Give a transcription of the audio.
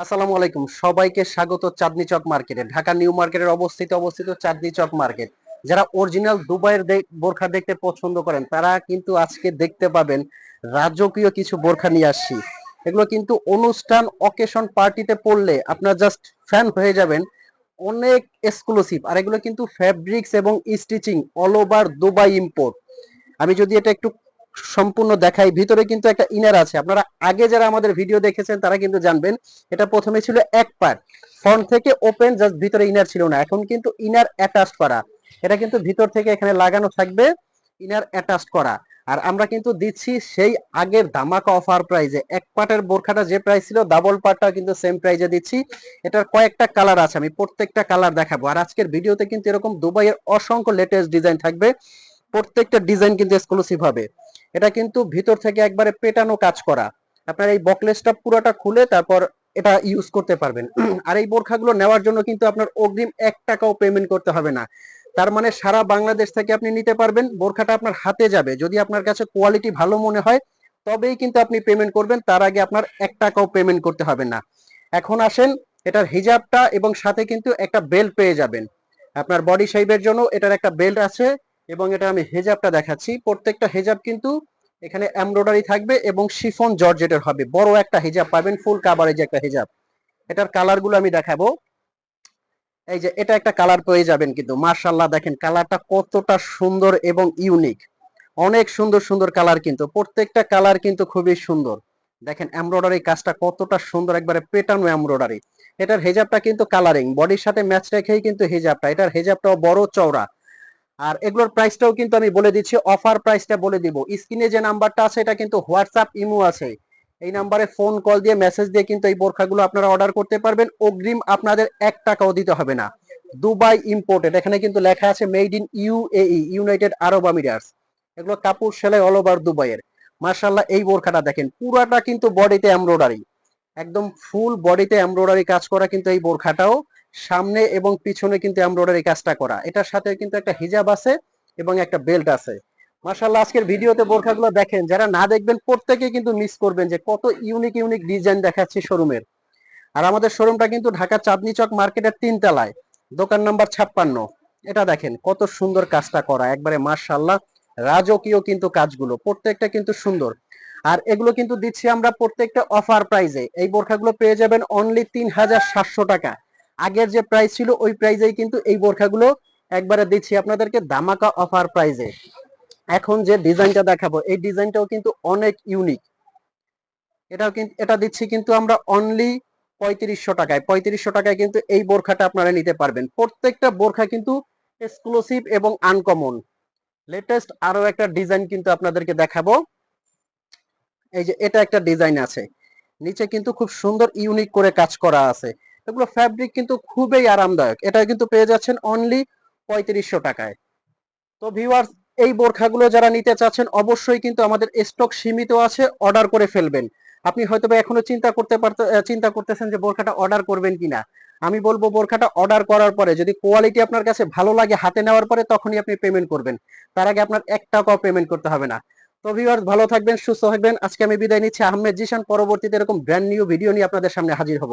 আসসালামু আলাইকুম। সবাইকে স্বাগত চাঁদনি চক মার্কেটে। ঢাকা নিউ মার্কেটের অবস্থিত অবস্থিত চাঁদনি চক মার্কেট। যারা অরিজিনাল দুবাইয়ের বোরখা দেখতে পছন্দ করেন, তারা কিন্তু আজকে দেখতে পাবেন রাজকীয় কিছু বোরখা নিয়ে আসছি। এগুলো কিন্তু অনুষ্ঠান অকেশন পার্টিতে পড়লে আপনার জাস্ট ফ্যান হয়ে যাবেন। অনেক এক্সক্লুসিভ আর এগুলো কিন্তু ফ্যাব্রিক্স এবং stitching all over Dubai import আমি যদি এটা একটু সম্পূর্ণ দেখাই ভিতরে কিন্তু একটা ইনার আছে। আপনারা আগে যারা আমাদের ভিডিও দেখেছেন, তারা কিন্তু জানবেন, এটা প্রথমে ছিল এক পার্ট ফ্রন্ট থেকে ওপেন জাস্ট ভিতরে ইনার ছিল না। এখন কিন্তু ইনার অ্যাটাচ করা। এটা কিন্তু ভিতর থেকে এখানে লাগানো থাকবে ইনার অ্যাটাচ করা। আর আমরা কিন্তু দিচ্ছি সেই আগের ধামাকা অফার প্রাইজে এক পার্টের বোরখাটা যে প্রাইস ছিল ডাবল পার্টটা কিন্তু সেম প্রাইজে দিচ্ছি। এটার কয়েকটা কালার আছে, আমি প্রত্যেকটা কালার দেখাবো। আর আজকের ভিডিওতে কিন্তু এরকম দুবাইয়ের অসংখ্য লেটেস্ট ডিজাইন থাকবে। প্রত্যেকটা ডিজাইন কিন্তু এক্সক্লুসিভ হবে। এটা কিন্তু ভিতর থেকে একবারে পেটানো কাজ করা। আপনার এই বকলেসটা পুরোটা খুলে তারপর এটা ইউজ করতে পারবেন। আর এই বোরখাগুলো নেওয়ার জন্য কিন্তু আপনার অগ্রিম এক টাকাও পেমেন্ট করতে হবে না। তার মানে সারা বাংলাদেশ থেকে আপনি নিতে পারবেন। বোরখাটা আপনার হাতে যাবে। যদি আপনার কাছে কোয়ালিটি ভালো মনে হয়, তবেই কিন্তু আপনি পেমেন্ট করবেন। তার আগে আপনার এক টাকাও পেমেন্ট করতে হবে না। এখন আসেন, এটার হিজাবটা এবং সাথে কিন্তু একটা বেল্ট পেয়ে যাবেন। আপনার বডি শেপের জন্য এটার একটা বেল্ট আছে। এবং এটা আমি হেজাবটা দেখাচ্ছি। প্রত্যেকটা হেজাব কিন্তু এখানে এমব্রয়ডারি থাকবে এবং শিফন জর্জেটের হবে। বড় একটা হেজাব পাবেন, ফুল কাভারেজ একটা হেজাব। এটার কালারগুলো আমি দেখাবো। এই যে, এটা একটা কালার পেয়ে যাবেন কিন্তু মার্শাল্লাহ দেখেন কালারটা কতটা সুন্দর এবং ইউনিক। অনেক সুন্দর সুন্দর কালার কিন্তু, প্রত্যেকটা কালার কিন্তু খুবই সুন্দর। দেখেন এমব্রয়ডারি কাজটা কতটা সুন্দর, একবারে পেটানো এমব্রয়ডারি। এটার হেজাবটা কিন্তু কালারিং বডির সাথে ম্যাচ রেখেই কিন্তু হেজাবটা, এটার হেজাবটাও বড় চওড়া। আর এগুলোর প্রাইসটাও কিন্তু আমি বলে দিচ্ছি অফার প্রাইসটা বলে দিব। স্ক্রিনে যে নাম্বারটা আছে, এটা কিন্তু হোয়াটসঅ্যাপ ইমো আছে। এই নাম্বারে ফোন কল দিয়ে মেসেজ দিয়ে কিন্তু এই বোরখাগুলো আপনারা অর্ডার করতে পারবেন। অগ্রিম আপনাদের এক টাকাও দিতে হবে না। দুবাই ইম্পোর্টেড এখানে কিন্তু লেখা আছে made in UAE united Arab emirates এগুলো কাপড় সেলাই অল ওভার দুবাইয়ের মার্শাল্লাহ এই বোরখাটা দেখেন। পুরাটা কিন্তু বডিতে এমব্রয়ডারি একদম ফুল বডিতে এমব্রয়ডারি কাজ করা কিন্তু এই বোরখাটাও। সামনে এবং পিছনে কিন্তু এমব্রয়ডারি কাজটা করা। এটার সাথে কিন্তু একটা হিজাব আছে এবং একটা বেল্ট আছে। মার্শাল্লাহ আজকের ভিডিওতে বোরখাগুলো দেখেন, যারা না দেখবেন প্রত্যেকে কিন্তু মিস করবেন যে কত ইউনিক ইউনিক ডিজাইন দেখাচ্ছি শোরুমের আর আমাদের শোরুমটা কিন্তু ঢাকা চাঁদনি চক মার্কেটের তিন তলায় দোকান নাম্বার ছাপ্পান্ন। এটা দেখেন, কত সুন্দর কাজটা করা। একবারে মার্শাল্লাহ রাজকীয় কিন্তু কাজগুলো, প্রত্যেকটা কিন্তু সুন্দর। আর এগুলো কিন্তু দিচ্ছি আমরা প্রত্যেকটা অফার প্রাইজে এই বোরখাগুলো পেয়ে যাবেন অনলি তিন হাজার সাতশো টাকা। আগের যে প্রাইস ছিল, ওই প্রাইজেই কিন্তু এই বোরখাগুলো একবারে দিচ্ছি আপনাদেরকে দামাকা অফার প্রাইজে এখন যে ডিজাইনটা দেখাবো, এই ডিজাইনটাও কিন্তু অনেক ইউনিক এটাও কিন্তু এটা দিচ্ছি কিন্তু আমরা অনলি পঁয়ত্রিশশো টাকায়। পঁয়ত্রিশশো টাকায় কিন্তু এই বোরখাটা আপনারা নিতে পারবেন। প্রত্যেকটা বোরখা কিন্তু এক্সক্লুসিভ এবং আনকমন লেটেস্ট আরও একটা ডিজাইন কিন্তু আপনাদেরকে দেখাবো। এই যে এটা একটা ডিজাইন আছে। নিচে কিন্তু খুব সুন্দর ইউনিক করে কাজ করা আছে। এগুলো ফ্যাব্রিক কিন্তু খুবই আরামদায়ক। এটা কিন্তু পেয়ে যাচ্ছেন অনলি পঁয়ত্রিশশো টাকায়। তো ভিউয়ার্স এই বোরখাগুলো যারা নিতে চাচ্ছেন, অবশ্যই কিন্তু আমাদের স্টক সীমিত আছে অর্ডার করে ফেলবেন। আপনি হয়তো বা এখনও চিন্তা করতে পারতে চিন্তা করতেছেন যে বোরখাটা অর্ডার করবেন কিনা। আমি বলব বোরখাটা অর্ডার করার পরে যদি কোয়ালিটি আপনার কাছে ভালো লাগে হাতে নেওয়ার পরে তখনই আপনি পেমেন্ট করবেন। তার আগে আপনার এক টাকাও পেমেন্ট করতে হবে না। তো ভিউয়ার্স ভালো থাকবেন, সুস্থ থাকবেন। আজকে আমি বিদায় নিচ্ছি। আহমেদ জিশান, পরবর্তীতে এরকম ব্র্যান্ড নিউ ভিডিও নিয়ে আপনাদের সামনে হাজির হব।